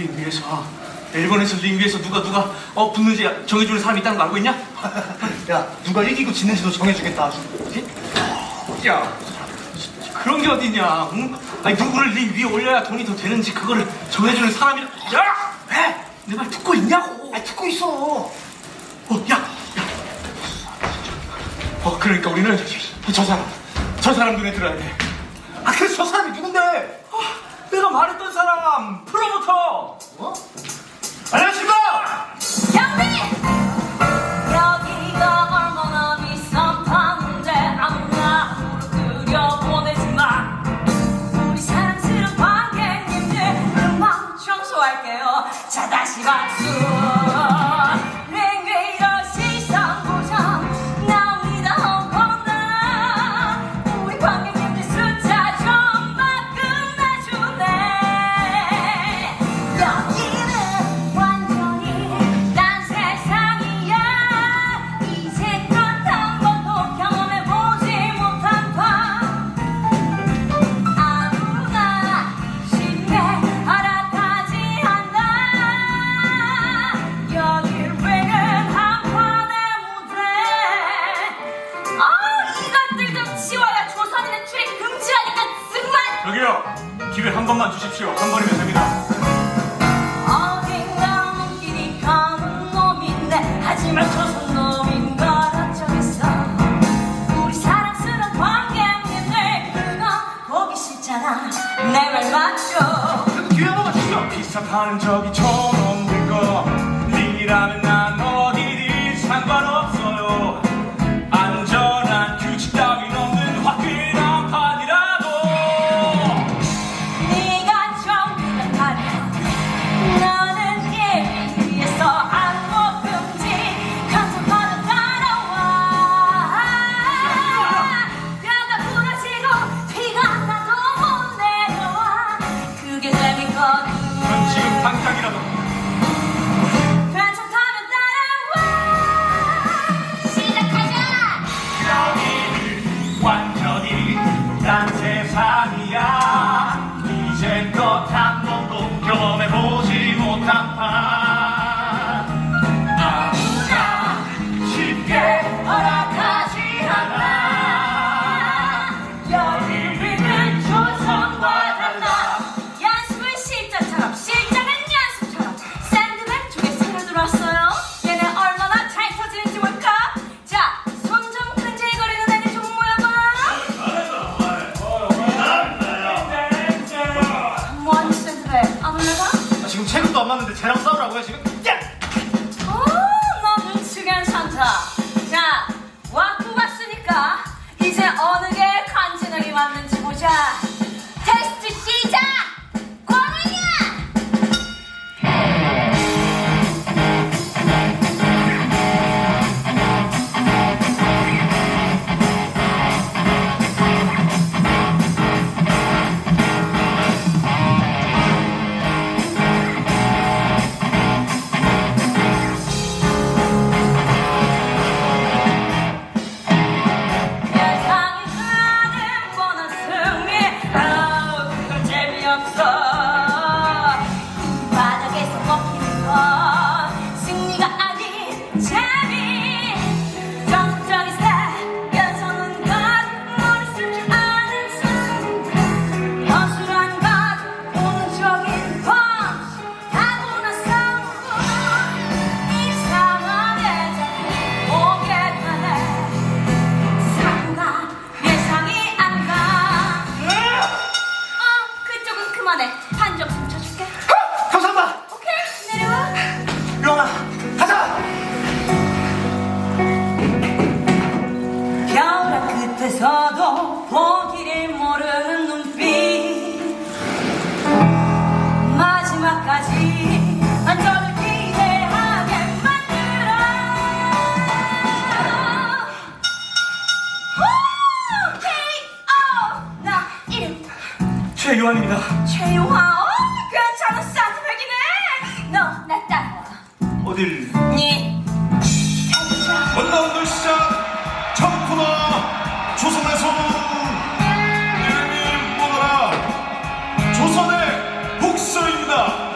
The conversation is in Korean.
링 위에서 일본에서 링 위에서 누가 누가 어 붙는지 정해주는 사람이 있다는 거 알고 있냐? 야 누가 이기고 지는지도 정해주겠다 아주 야 그런 게 어딨냐? 응? 아니 누구를 링 위에 올려야 돈이 더 되는지 그거를 정해주는 사람이 야! 왜? 내 말 듣고 있냐고? 아 듣고 있어 어, 야, 야. 어, 그러니까 우리는 저 사람, 저 사람 눈에 들어야 돼. 아 그래서 저 사람이 누군데 어, 내가 말했던 사람, 프로모터. 자다 기회 한 번만 주십시오. 한 번이면 됩니다. 어딘가 눈길이 가는 놈인데 하지만 조선 놈인 걸 어쩌겠어 우리 사랑스러운 관객님들 그건 보기 싫잖아 내 말 맞죠 그래도 기회 한 번만 주시죠 비슷한 적이 처음 거. 링이라면 난 그쪽은 그만 최요한입니다. 최용화, 어, 괜찮은 샌드백이네. 너, 나 따라와. 어딜? 니, 해보자. 원라운드 시작. 첫 코너 조선의 소문 이름이 뭐더라. 조선의 복서입니다